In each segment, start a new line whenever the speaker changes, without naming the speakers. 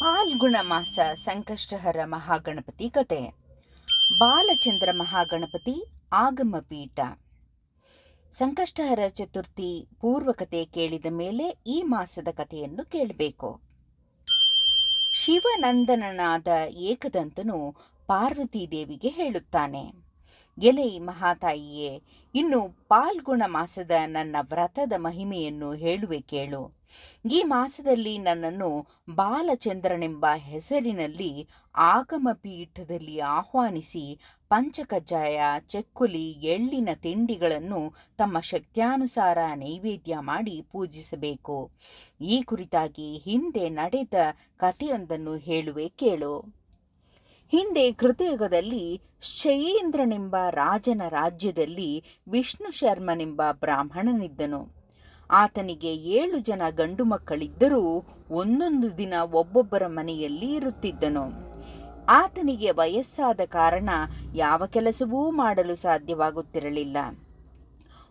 ಪಾಲ್ಗುಣ ಮಾಸ ಸಂಕಷ್ಟಹರ ಮಹಾಗಣಪತಿ ಕತೆ. ಬಾಲಚಂದ್ರ ಮಹಾಗಣಪತಿ ಆಗಮ ಪೀಠ. ಸಂಕಷ್ಟಹರ ಚತುರ್ಥಿ ಪೂರ್ವಕತೆ ಕೇಳಿದ ಮೇಲೆ ಈ ಮಾಸದ ಕಥೆಯನ್ನು ಕೇಳಬೇಕು. ಶಿವನಂದನನಾದ ಏಕದಂತನು ಪಾರ್ವತೀ ದೇವಿಗೆ ಹೇಳುತ್ತಾನೆ. ಎಲೆ ಮಹಾತಾಯಿಯೇ, ಇನ್ನು ಪಾಲ್ಗುಣ ಮಾಸದ ನನ್ನ ವ್ರತದ ಮಹಿಮೆಯನ್ನು ಹೇಳುವೆ ಕೇಳು. ಈ ಮಾಸದಲ್ಲಿ ನನ್ನನ್ನು ಬಾಲಚಂದ್ರನೆಂಬ ಹೆಸರಿನಲ್ಲಿ ಆಗಮ ಪೀಠದಲ್ಲಿ ಆಹ್ವಾನಿಸಿ ಪಂಚಕಜ್ಜಾಯ, ಚೆಕ್ಕುಲಿ, ಎಳ್ಳಿನ ತಿಂಡಿಗಳನ್ನು ತಮ್ಮ ಶಕ್ತ್ಯಾನುಸಾರ ನೈವೇದ್ಯ ಮಾಡಿ ಪೂಜಿಸಬೇಕು. ಈ ಕುರಿತಾಗಿ ಹಿಂದೆ ನಡೆದ ಕಥೆಯೊಂದನ್ನು ಹೇಳುವೆ ಕೇಳು. ಹಿಂದೆ ಕೃತಯುಗದಲ್ಲಿ ಶಯೇಂದ್ರನೆಂಬ ರಾಜನ ರಾಜ್ಯದಲ್ಲಿ ವಿಷ್ಣು ಶರ್ಮನೆಂಬ ಬ್ರಾಹ್ಮಣನಿದ್ದನು. ಆತನಿಗೆ ಏಳು ಜನ ಗಂಡು ಮಕ್ಕಳಿದ್ದರೂ ಒಂದೊಂದು ದಿನ ಒಬ್ಬೊಬ್ಬರ ಮನೆಯಲ್ಲಿ ಇರುತ್ತಿದ್ದನು. ಆತನಿಗೆ ವಯಸ್ಸಾದ ಕಾರಣ ಯಾವ ಕೆಲಸವೂ ಮಾಡಲು ಸಾಧ್ಯವಾಗುತ್ತಿರಲಿಲ್ಲ.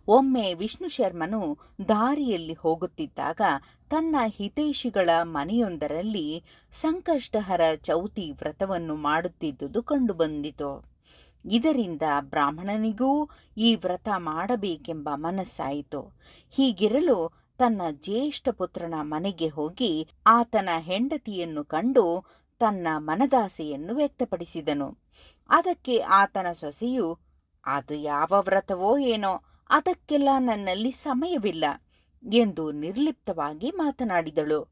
ಒಮ್ಮೆ ವಿಷ್ಣು ಶರ್ಮನು ದಾರಿಯಲ್ಲಿ ಹೋಗುತ್ತಿದ್ದಾಗ ತನ್ನ ಹಿತೈಷಿಗಳ ಮನೆಯೊಂದರಲ್ಲಿ ಸಂಕಷ್ಟಹರ ಚೌತಿ ವ್ರತವನ್ನು ಮಾಡುತ್ತಿದ್ದುದು ಕಂಡುಬಂದಿತು ಇದರಿಂದ ಬ್ರಾಹ್ಮಣನಿಗೂ ಈ ವ್ರತ ಮಾಡಬೇಕೆಂಬ ಮನಸ್ಸಾಯಿತು. ಹೀಗಿರಲು ತನ್ನ ಜ್ಯೇಷ್ಠ ಪುತ್ರನ ಮನೆಗೆ ಹೋಗಿ ಆತನ ಹೆಂಡತಿಯನ್ನು ಕಂಡು ತನ್ನ ಮನದಾಸೆಯನ್ನು ವ್ಯಕ್ತಪಡಿಸಿದನು. ಅದಕ್ಕೆ ಆತನ ಸೊಸೆಯು, ಅದು ಯಾವ ವ್ರತವೋ ಏನೋ ಅದಕ್ಕೆಲ್ಲ ನನ್ನಲ್ಲಿ ಸಮಯವಿಲ್ಲ ಎಂದು ನಿರ್ಲಿಪ್ತವಾಗಿ ಮಾತನಾಡಿದಳು.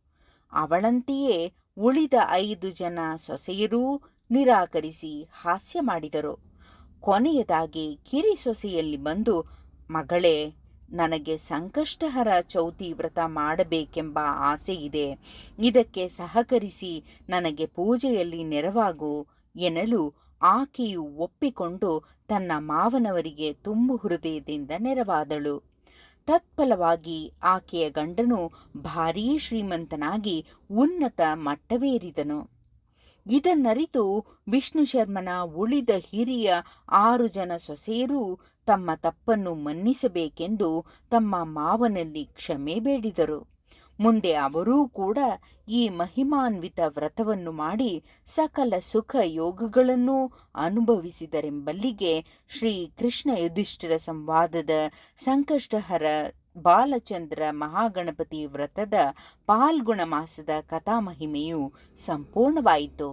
ಅವಳಂತೆಯೇ ಉಳಿದ ಐದು ಜನ ಸೊಸೆಯರೂ ನಿರಾಕರಿಸಿ ಹಾಸ್ಯ ಮಾಡಿದರು. ಕೊನೆಯದಾಗಿ ಕಿರಿ ಸೊಸೆಯಲ್ಲಿ ಬಂದು, ಮಗಳೇ, ನನಗೆ ಸಂಕಷ್ಟಹರ ಚೌತಿ ವ್ರತ ಮಾಡಬೇಕೆಂಬ ಆಸೆ ಇದೆ. ಇದಕ್ಕೆ ಸಹಕರಿಸಿ ನನಗೆ ಪೂಜೆಯಲ್ಲಿ ನೆರವಾಗು ಎನ್ನಲು ಆಕೆಯು ಒಪ್ಪಿಕೊಂಡು ತನ್ನ ಮಾವನವರಿಗೆ ತುಂಬು ಹೃದಯದಿಂದ ನೆರವಾದಳು. ತತ್ಫಲವಾಗಿ ಆಕೆಯ ಗಂಡನು ಭಾರೀ ಶ್ರೀಮಂತನಾಗಿ ಉನ್ನತ ಮಟ್ಟವೇರಿದನು. ಇದನ್ನರಿತು ವಿಷ್ಣು ಶರ್ಮನ ಉಳಿದ ಹಿರಿಯ ಆರು ಜನ ಸೊಸೆಯರೂ ತಮ್ಮ ತಪ್ಪನ್ನು ಮನ್ನಿಸಬೇಕೆಂದು ತಮ್ಮ ಮಾವನಲ್ಲಿ ಕ್ಷಮೆ ಬೇಡಿದರು. ಮುಂದೆ ಅವರೂ ಕೂಡ ಈ ಮಹಿಮಾನ್ವಿತ ವ್ರತವನ್ನು ಮಾಡಿ ಸಕಲ ಸುಖ ಯೋಗಗಳನ್ನು ಅನುಭವಿಸಿದರೆಂಬಲ್ಲಿಗೆ ಶ್ರೀ ಕೃಷ್ಣ ಯುಧಿಷ್ಠಿರ ಸಂವಾದದ ಸಂಕಷ್ಟಹರ ಬಾಲಚಂದ್ರ ಮಹಾಗಣಪತಿ ವ್ರತದ ಪಾಲ್ಗುಣ ಮಾಸದ ಕಥಾಮಹಿಮೆಯು ಸಂಪೂರ್ಣವಾಯಿತು.